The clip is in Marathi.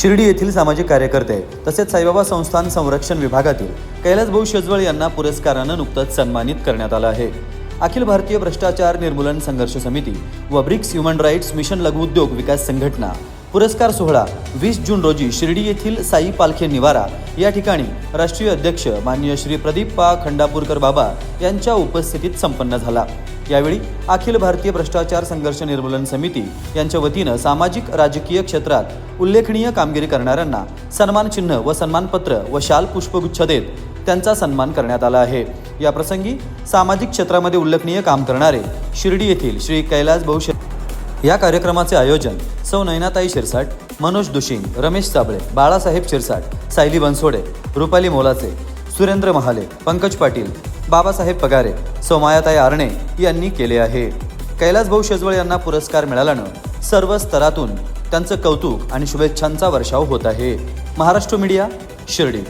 शिर्डी येथील सामाजिक कार्यकर्ते तसेच साईबाबा संस्थान संरक्षण विभागातील कैलास भाऊ शेजवळ यांना पुरस्कारानं नुकतंच सन्मानित करण्यात आलं आहे. अखिल भारतीय भ्रष्टाचार निर्मूलन संघर्ष समिती व ब्रिक्स ह्युमन राईट्स मिशन लघुउद्योग विकास संघटना पुरस्कार सोहळा वीस जून रोजी शिर्डी येथील साई पालखे निवारा या ठिकाणी राष्ट्रीय अध्यक्ष माननीय श्री प्रदीप पा खंडापूरकर बाबा यांच्या उपस्थितीत संपन्न झाला. यावेळी अखिल भारतीय भ्रष्टाचार संघर्ष निर्मूलन समिती यांच्या वतीनं सामाजिक राजकीय क्षेत्रात उल्लेखनीय कामगिरी करणाऱ्यांना सन्मान चिन्ह व सन्मानपत्र व शाल पुष्पगुच्छ देत त्यांचा सन्मान करण्यात आला आहे. या प्रसंगी सामाजिक क्षेत्रामध्ये उल्लेखनीय काम करणारे शिर्डी येथील श्री कैलास भाऊ या कार्यक्रमाचे आयोजन सौ नयनाताई शिरसाट मनोज दुशिंग रमेश साबळे बाळासाहेब शिरसाट सायली बनसोडे रुपाली मोलाचे सुरेंद्र महाले पंकज पाटील बाबासाहेब पगारे सोमायाताई आरणे यांनी केले आहे. कैलासभाऊ शेजवळ यांना पुरस्कार मिळाल्यानं सर्व स्तरातून त्यांचं कौतुक आणि शुभेच्छांचा वर्षाव होत आहे. महाराष्ट्र मीडिया शिर्डी.